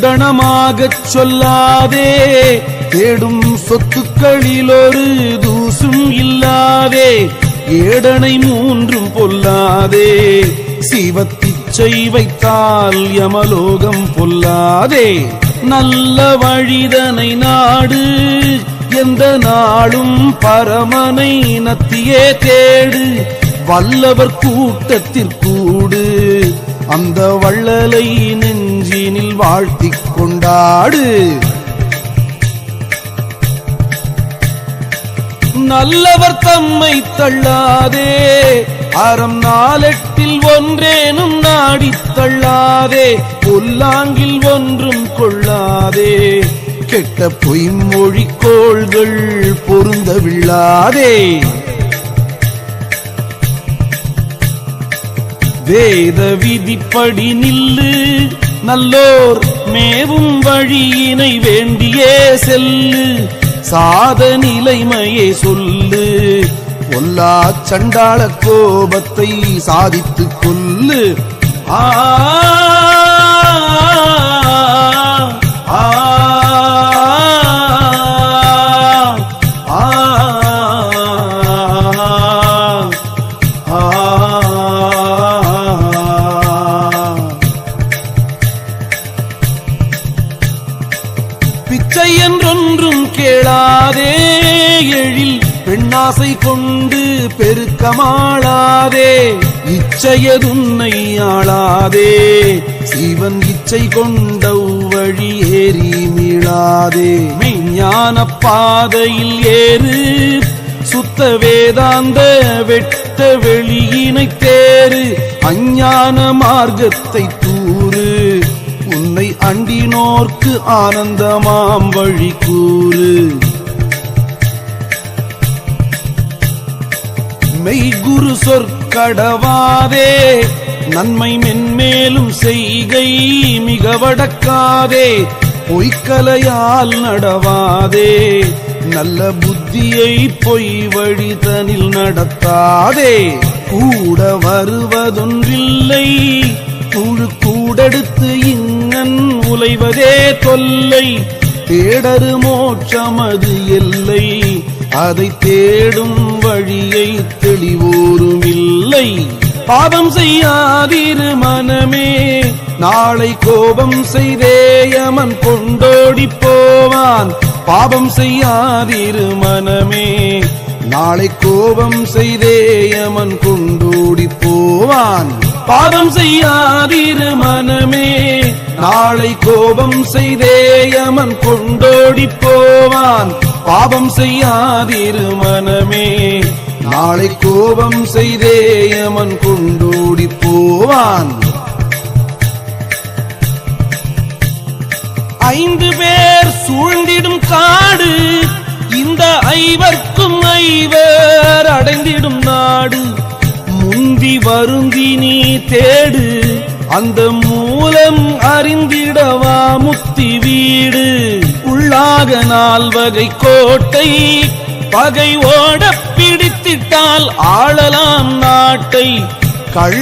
உடனமாகச் சொல்லாதே தேடும் சொத்துக்களில் ஒரு தூசும் இல்லாதே ஏடனை மூன்றும் பொல்லாதே சிவத்திச்சை வைத்தால் யமலோகம் பொல்லாதே. நல்ல வழிதனை நாடு எந்த நாளும் பரமனை நத்தியே தேடு. வல்லவர் கூட்டத்திற்கூடு அந்த வள்ளலை நெஞ்சினில் வாழ்த்திக் கொண்டாடு. நல்லவர் தம்மை தள்ளாதே. அறம் நாளெட்டில் ஒன்றேனும் நாடித் தள்ளாதே. புல்லாங்கில் ஒன்றும் கொள்ளாதே. கெட்ட பொய்மொழி கோள்கள் பொருந்தவில்லாதே. வேத விதிப்படி நில்லு. நல்லோர் மேவும் வழியினை வேண்டியே செல்லு. சாத நிலைமையே சொல்லு. ஒல்லா சண்டாள கோபத்தை சாதித்துக் கொல்லு. ஆ, பெண்ணாசை கொண்டு பெருக்கமாளாதே இச்சையதுன்னை ஆளாதே. சிவன் இச்சை கொண்ட வழி ஏறி மீளாதே. மெய்ஞான பாதையில் ஏறு சுத்த வேதாந்த வெட்ட வெளியினை தேறு அஞ்ஞான மார்க்கத்தை தூறு. உன்னை அண்டினோர்க்கு ஆனந்தமாம் வழி கூறு. மெய் குரு சொற்கடவாதே. நன்மை மென்மேலும் செய்கை மிக வடக்காதே பொய்க்கலையால் நடவாதே. நல்ல புத்தியை பொய் வழிதனில் நடத்தாதே. கூட வருவதொன்றில்லை. குழு கூடெடுத்து இங்கன் உலைவதே தொல்லை. தேடரு மோட்சமது எல்லை. அதை தேடும் வழியை இல்லை பாவம் செய்யாதிரு மனமே. நாளை கோபம் செய்தேயமன் கொண்டோடி போவான். பாவம் செய்யாதிரு மனமே. நாளை கோபம் செய்தேயமன் கொண்டோடி போவான். பாவம் செய்யாதிரு மனமே. நாளை கோபம் செய்தேயமன் கொண்டோடி போவான். பாவம் செய்யாதிரு மனமே. நாளை கோபம் செய்தே அவன் கொண்டோடி போவான். ஐந்து பேர் சூழ்ந்திடும் காடு இந்த ஐவர்க்கும் ஐவர் அடைந்திடும் நாடு. முந்தி வருந்தி நீ தேடு அந்த மூலம் அறிந்திடவா முத்தி வீடு. உள்ளாக நால்வகை கோட்டை பகை ஓட பிடித்திட்டால் ஆளலாம் நாட்டை. கள்